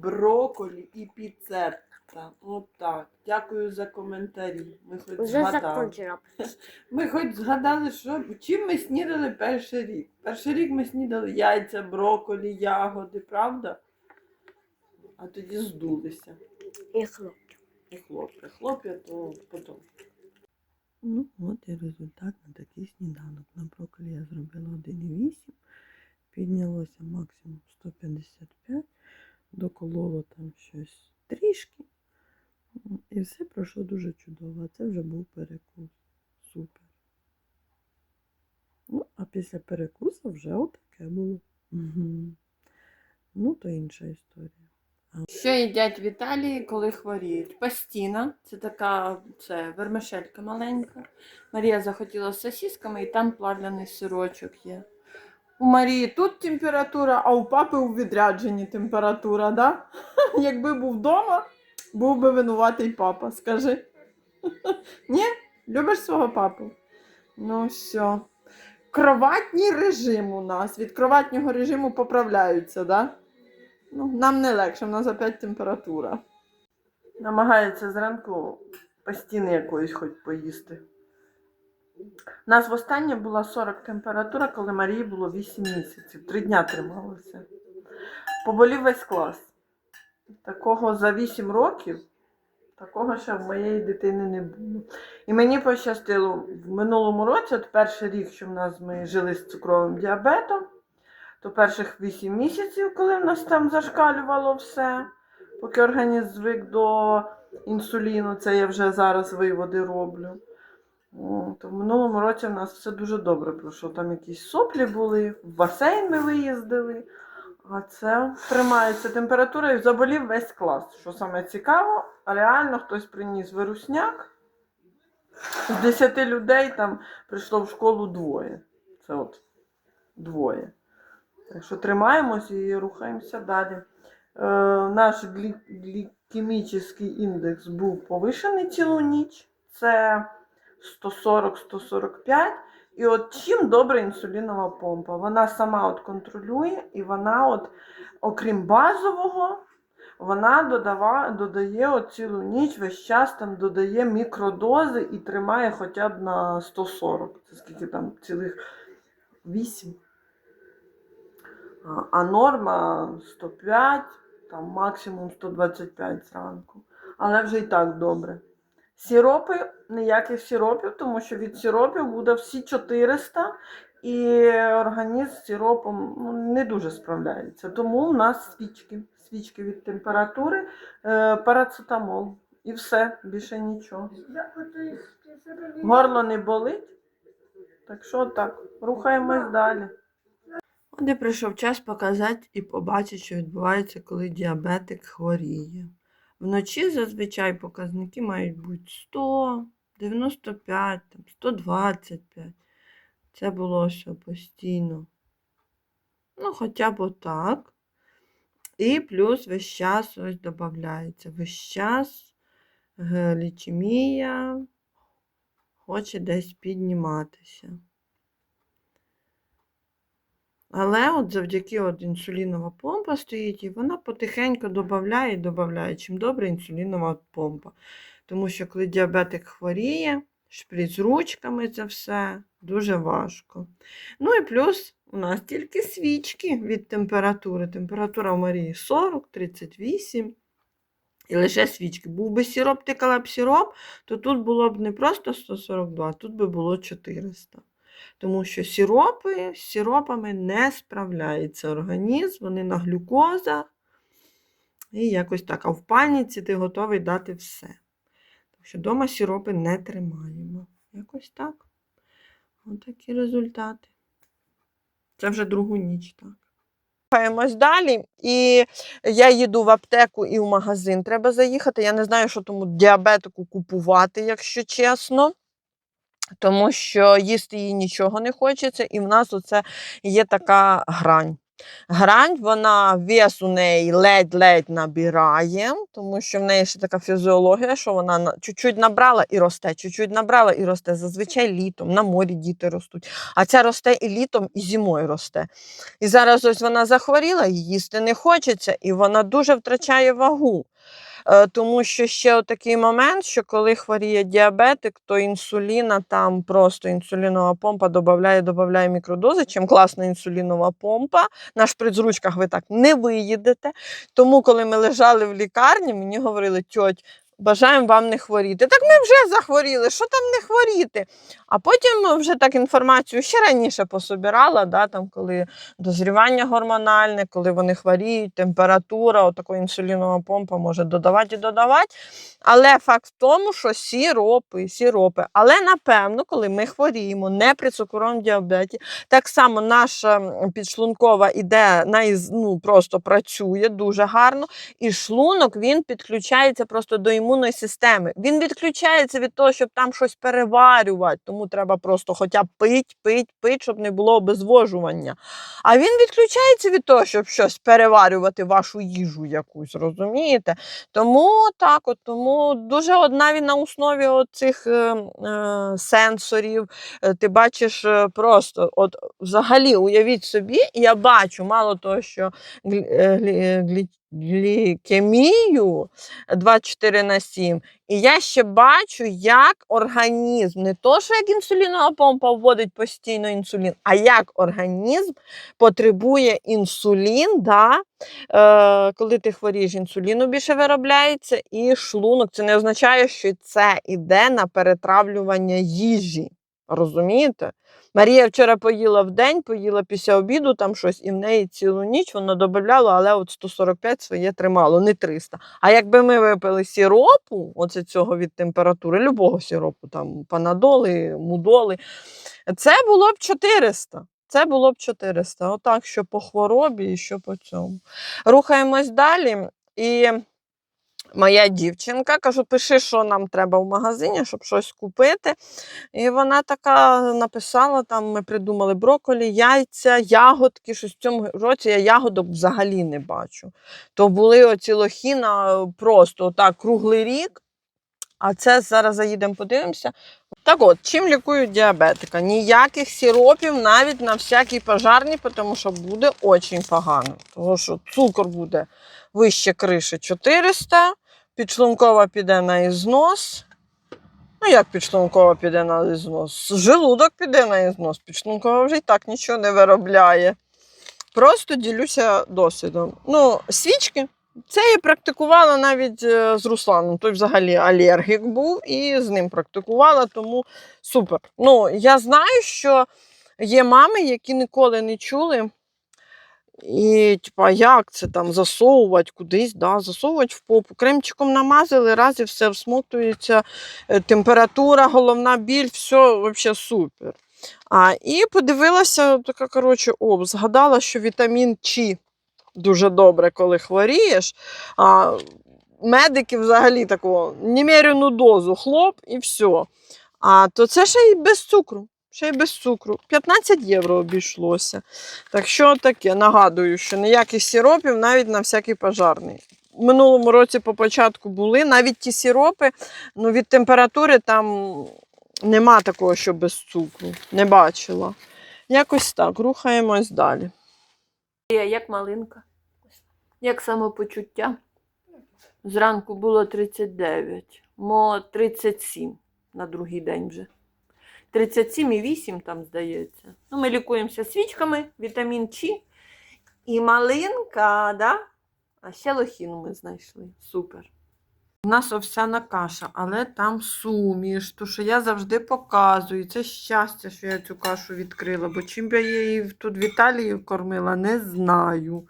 брокколі. брокколі і піцерта. Отак. Дякую за коментарі. Ми хоч Вже згадали. закончила. Ми хоч згадали, що чим ми снідали перший рік. Перший рік ми снідали яйця, брокколі, ягоди, правда? А тоді здулися. І хлопчик. І хлоп'я. Хлоп'я то потім. Ну, от і результат на такий сніданок. На брокколі я зробила 1,8. Піднялося максимум 155. Доколола там щось трішки. І все пройшло дуже чудово. Це вже був перекус. Супер. Ну, а після перекусу вже отаке було. Угу. Ну, то інша історія. Що їдять в Італії, коли хворіють? Пастіна, це така це вермишелька маленька. Марія захотіла з сосісками, і там плавляний сирочок є. У Марії тут температура, а у папи у відрядженні температура, да? Якби був вдома, був би винуватий папа, скажи. Ні? Любиш свого папу? Ну все. Кроватній режим у нас. Від кроватнього режиму поправляються, да? Ну, нам не легше, в нас опять температура. Намагається зранку постійно якоїсь хоч поїсти. У нас востаннє була 40 температура, коли Марії було 8 місяців. Три дня трималося. Поболів весь клас. Такого за 8 років, такого ще в моєї дитини не було. І мені пощастило в минулому році, от перший рік, що в нас ми жили з цукровим діабетом, то перших 8 місяців, коли в нас там зашкалювало все, поки організм звик до інсуліну, це я вже зараз виводи роблю. О, то в минулому році в нас все дуже добре пройшло. Там якісь соплі були, в басейн ми виїздили. А це тримається температура і заболів весь клас. Що саме цікаво, реально хтось приніс вирусняк. З 10 людей там прийшло в школу двоє. Це от двоє. Так що тримаємось і рухаємося далі. Е, наш глі... глікемічний індекс був повишений цілу ніч. Це 140-145. І от чим добра інсулінова помпа? Вона сама от контролює, і вона, от, окрім базового, вона додава, додає от цілу ніч, весь час там додає мікродози і тримає хоча б на 140. Це скільки там цілих 8. А- норма 105, там максимум 125 зранку. Але вже і так добре. Сіропи, ніяких сіропів, тому що від сіропів буде всі 400, і організм з сіропом ну, не дуже справляється. Тому у нас свічки. Свічки від температури, е, парацетамол. І все, більше нічого. Горло не болить. Так що так, рухаємось далі. От і прийшов час показати і побачити, що відбувається, коли діабетик хворіє. Вночі зазвичай показники мають бути 100, 95, 125. Це було все постійно. Ну, хоча б отак. І плюс весь час ось додається. Весь час глічемія хоче десь підніматися. Але от завдяки от інсулінова помпа стоїть, і вона потихеньку додає і додає. Чим добре інсулінова помпа. Тому що коли діабетик хворіє, шприц ручками це все дуже важко. Ну і плюс у нас тільки свічки від температури. Температура в Марії 40, 38. І лише свічки. Був би сироп, тикала б сироп, то тут було б не просто 142, тут би було 400. Тому що сиропи, з сиропами не справляється організм, вони на глюкозах. І якось так. А в паніці ти готовий дати все. Так що вдома сиропи не тримаємо. Якось так. Ось такі результати. Це вже другу ніч, так. Рухаємось далі, і я їду в аптеку і в магазин. Треба заїхати. Я не знаю, що тому діабетику купувати, якщо чесно. Тому що їсти їй нічого не хочеться, і в нас оце є така грань. Грань, вона вес у неї ледь-ледь набирає, тому що в неї ще така фізіологія, що вона на- чуть-чуть набрала і росте, чуть-чуть набрала і росте. Зазвичай літом, на морі діти ростуть. А ця росте і літом, і зимою росте. І зараз ось вона захворіла, їсти не хочеться, і вона дуже втрачає вагу. Е, Тому що ще такий момент, що коли хворіє діабетик, то інсуліна там просто інсулінова помпа додає, додає мікродози. Чим класна інсулінова помпа. На шприцручках ви так не виїдете. Тому, коли ми лежали в лікарні, мені говорили, тьоть, бажаємо вам не хворіти. Так ми вже захворіли, що там не хворіти? А потім вже так інформацію ще раніше пособирала, да, там, коли дозрівання гормональне, коли вони хворіють, температура, отака інсулінова помпа може додавати і додавати. Але факт в тому, що сіропи, сіропи. Але напевно, коли ми хворіємо не при цукровому діабеті, так само наша підшлункова іде ну, просто працює дуже гарно, і шлунок він підключається просто до імунної системи. Він відключається від того, щоб там щось переварювати. Тому треба просто хоча б пить, пить, пить, щоб не було обезвожування. А він відключається від того, щоб щось переварювати вашу їжу якусь, розумієте? Тому так, от, тому дуже от навіть на основі цих е, е, сенсорів е, ти бачиш е, просто, от взагалі, уявіть собі, я бачу, мало того, що е, глі, глі, глікемію 24 на 7, і я ще бачу, як організм, не то, що як інсулінова помпа вводить постійно інсулін, а як організм потребує інсулін, да, е, коли ти хворієш, інсуліну більше виробляється, і шлунок. Це не означає, що це йде на перетравлювання їжі. Розумієте? Марія вчора поїла в день, поїла після обіду там щось, і в неї цілу ніч воно додавало, але от 145 своє тримало, не 300. А якби ми випили сіропу, оце цього від температури, любого сіропу, там панадоли, мудоли, це було б 400. Це було б 400. Отак, що по хворобі і що по цьому. Рухаємось далі. І моя дівчинка кажу, пиши, що нам треба в магазині, щоб щось купити. І вона така написала: там ми придумали броколі, яйця, ягодки. Щось в цьому році я ягодок взагалі не бачу. То були оці лохіна просто так круглий рік. А це зараз заїдемо, подивимося. Так от, чим лікують діабетика? Ніяких сиропів навіть на всякій пожарні, тому що буде дуже погано. Тому що цукор буде вище криші 400, підшлункова піде на ізнос. Ну, як підшлункова піде на ізнос? Желудок піде на ізнос. Підшлункова вже і так нічого не виробляє. Просто ділюся досвідом. Ну, свічки. Це я практикувала навіть е, з Русланом. Той взагалі алергік був і з ним практикувала, тому супер. Ну, я знаю, що є мами, які ніколи не чули. І, типа, як це там засовувати кудись, да, засовувати в попу. Кремчиком намазали, раз і все всмоктується, е, температура, головна біль, все взагалі супер. А, і подивилася, така, коротше, о, згадала, що вітамін Ч дуже добре, коли хворієш. А, медики взагалі такого неміряну дозу, хлоп і все. А то це ще й без цукру. Ще й без цукру. 15 євро обійшлося. Так що таке, нагадую, що ніяких сиропів навіть на всякий пожарний. В минулому році по початку були навіть ті сиропи, ну від температури там нема такого, що без цукру. Не бачила. Якось так, рухаємось далі. Як малинка. Як самопочуття? Зранку було 39, мо 37 на другий день вже. 37,8 там здається. Ну, ми лікуємося свічками, вітамін Ч і малинка, да? а ще лохіну ми знайшли. Супер. У нас овсяна каша, але там суміш, то що я завжди показую. Це щастя, що я цю кашу відкрила, бо чим би я її тут в Італії кормила, не знаю.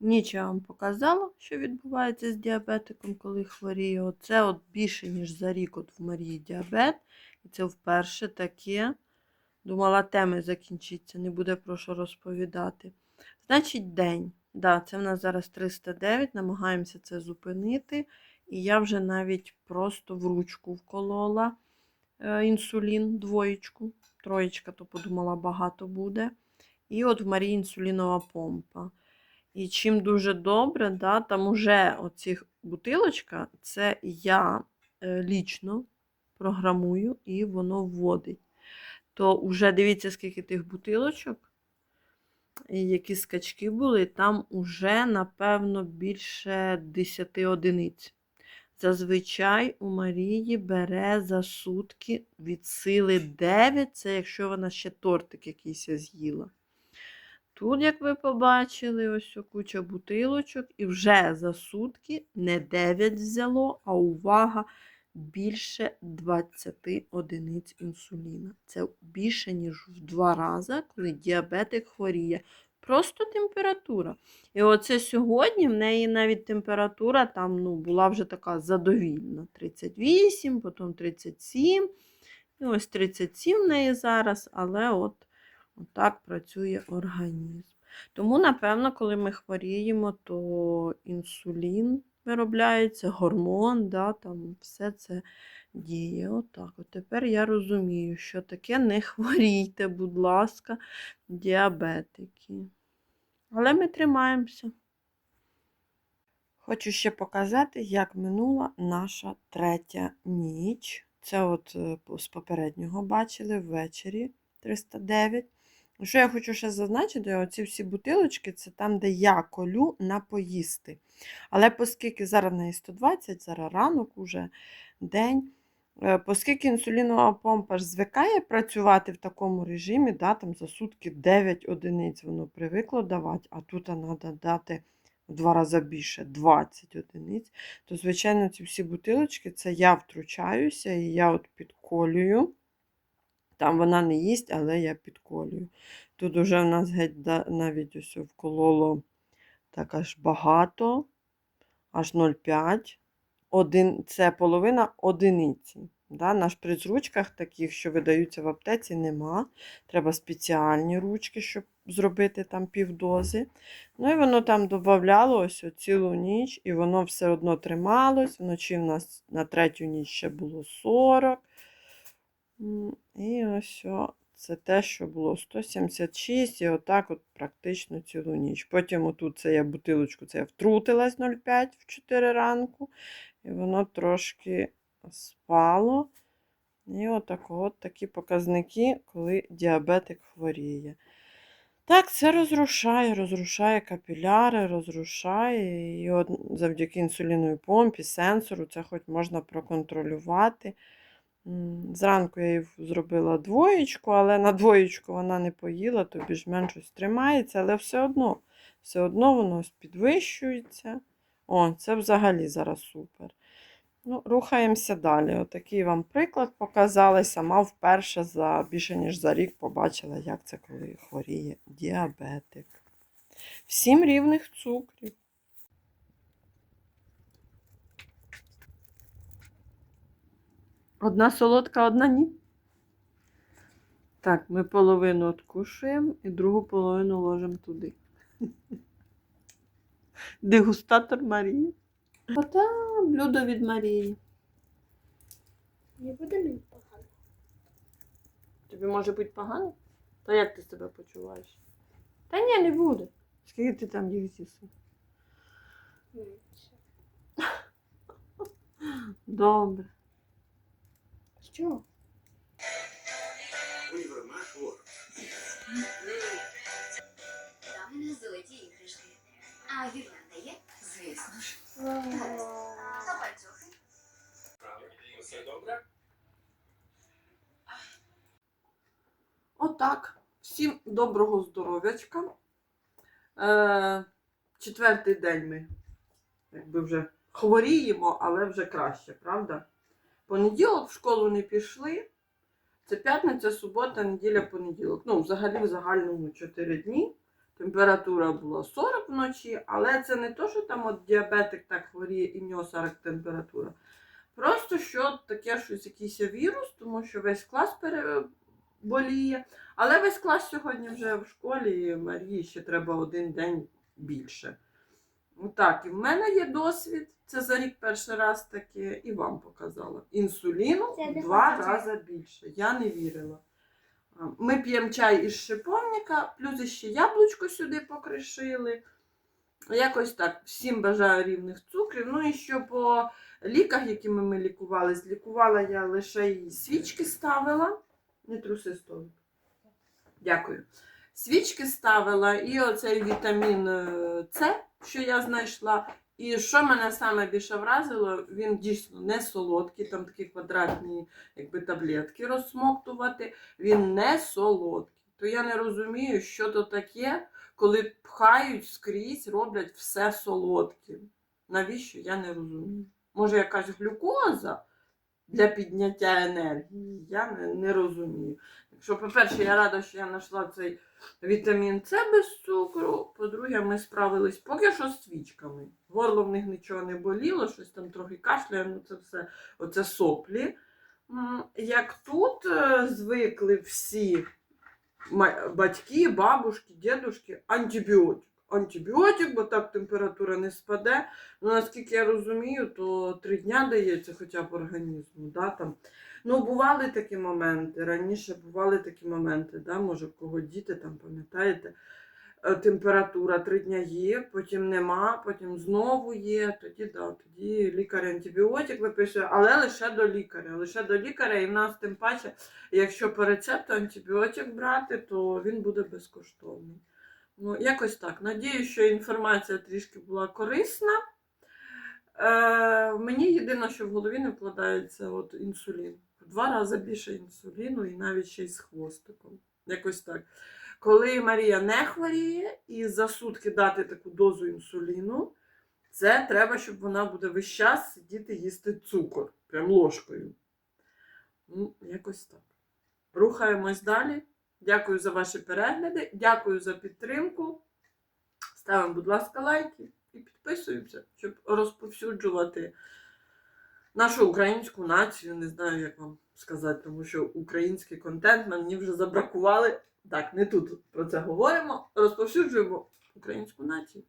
Ніч я вам показала, що відбувається з діабетиком, коли хворіє. Оце от більше, ніж за рік от в Марії діабет. Це вперше таке. Думала, теми закінчиться, не буде про що розповідати. Значить, день. Да, це в нас зараз 309, намагаємося це зупинити. І я вже навіть просто в ручку вколола е, інсулін, двоєчку. Троєчка, то подумала, багато буде. І от в Марії інсулінова помпа. І чим дуже добре, да, там уже оці бутилочка, це я е, лічно програмую і воно вводить. То вже дивіться, скільки тих бутилочок, і які скачки були, там уже, напевно, більше 10 одиниць. Зазвичай у Марії бере за сутки від сили 9, це якщо вона ще тортик якийсь з'їла. Тут, як ви побачили, ось куча бутилочок, і вже за сутки не 9 взяло, а увага, більше 20 одиниць інсуліна. Це більше, ніж в два рази, коли діабетик хворіє. Просто температура. І оце сьогодні в неї навіть температура там ну, була вже така задовільна. 38, потім 37. І ось 37 в неї зараз, але от, от так працює організм. Тому, напевно, коли ми хворіємо, то інсулін виробляється, гормон, да, там все це діє. Отак. От тепер я розумію, що таке не хворійте, будь ласка, діабетики. Але ми тримаємося. Хочу ще показати, як минула наша третя ніч. Це от е, з попереднього бачили ввечері 309. Що я хочу ще зазначити, оці всі бутилочки це там, де я колю на поїсти. Але оскільки зараз неї 120, зараз ранок уже день. е, Оскільки інсулінова помпа ж звикає працювати в такому режимі, да, там за сутки 9 одиниць воно привикло давати, а тут треба дати в два рази більше 20 одиниць, то, звичайно, ці всі бутилочки це я втручаюся і я от підколюю. Там вона не їсть, але я підколюю. Тут уже в нас геть навіть ось вкололо так аж багато, аж 0,5. Один, це половина одиниці. Да? На шприц-ручках таких, що видаються в аптеці, нема. Треба спеціальні ручки, щоб зробити там півдози. Ну і воно там додавало цілу ніч, і воно все одно трималось. Вночі в нас на третю ніч ще було 40. І ось о, це те, що було 176, і отак от практично цілу ніч. Потім отут це я бутилочку, це я втрутилась 0,5 в 4 ранку, і воно трошки спало. І отак от такі показники, коли діабетик хворіє. Так, це розрушає, розрушає капіляри, розрушає. І от завдяки інсуліновій помпі, сенсору, це хоч можна проконтролювати. Зранку я їй зробила двоєчку, але на двоєчку вона не поїла, то більш-менш ось тримається, але все одно, все одно воно підвищується. О, це взагалі зараз супер. Ну, рухаємося далі. Отакий вам приклад показали. Сама вперше за більше ніж за рік побачила, як це коли хворіє діабетик. Всім рівних цукрів. Одна солодка, одна ні. Так, ми половину откушуємо і другу половину ложимо туди. Дегустатор Марії. Ота блюдо від Марії. Не буде мені погано. Тобі може бути погано? Та як ти себе почуваєш? Та ні, не буде. Скільки ти там їх з'їси? Добре. Що? Там не золоті іграшки. А гірлянда є? Звісно ж. А пальцюхи? Все добре? Отак. Всім доброго здоров'ячка. Е, четвертий день ми якби вже хворіємо, але вже краще, правда? Понеділок в школу не пішли. Це п'ятниця, субота, неділя, понеділок. Ну, взагалі в загальному 4 дні. Температура була 40 вночі, але це не то, що там от діабетик так хворіє і в нього 40 температура. Просто що таке щось якийсь вірус, тому що весь клас переболіє. Але весь клас сьогодні вже в школі, і Марії ще треба один день більше. Так, і в мене є досвід. Це за рік перший раз таке, і вам показала. Інсуліну в два рази більше. Я не вірила. Ми п'ємо чай із шиповника, плюс ще яблучко сюди покришили. Якось так. Всім бажаю рівних цукрів. Ну і що по ліках, якими ми лікувались, лікувала я лише її свічки ставила. Не труси столик. Дякую. Свічки ставила і оцей вітамін е, С, що я знайшла. І що мене саме більше вразило, він дійсно не солодкий, там такі квадратні якби, таблетки розсмоктувати. Він не солодкий. То я не розумію, що то таке, коли пхають скрізь, роблять все солодким. Навіщо? Я не розумію. Може, якась глюкоза для підняття енергії? Я не, не розумію. Якщо, по-перше, я рада, що я знайшла цей вітамін С без цукру. По-друге, ми справились поки що з свічками. Горло в них нічого не боліло, щось там трохи кашляє, ну це все оце соплі. Як тут е, звикли всі батьки, бабушки, дідушки, антибіотик. Антибіотик, бо так температура не спаде. Ну, наскільки я розумію, то три дня дається хоча б організму. Да, там. Ну, бували такі моменти. Раніше бували такі моменти, да, може, в кого діти там, пам'ятаєте, е, температура три дня є, потім нема, потім знову є. Тоді да, тоді лікар антибіотик виписує, але лише до лікаря. Лише до лікаря, і в нас тим паче, якщо по рецепту антибіотик брати, то він буде безкоштовний. Ну, якось так. Надію, що інформація трішки була корисна. Е, мені єдине, що в голові не вкладається от інсулін. В два рази більше інсуліну і навіть ще й з хвостиком. Якось так. Коли Марія не хворіє і за сутки дати таку дозу інсуліну, це треба, щоб вона буде весь час сидіти їсти цукор, прям ложкою. Ну, якось так. Рухаємось далі. Дякую за ваші перегляди, дякую за підтримку. Ставимо, будь ласка, лайки і підписуємося, щоб розповсюджувати нашу українську націю. Не знаю, як вам сказати, тому що український контент мені вже забракували. Так, не тут про це говоримо. Розповсюджуємо українську націю.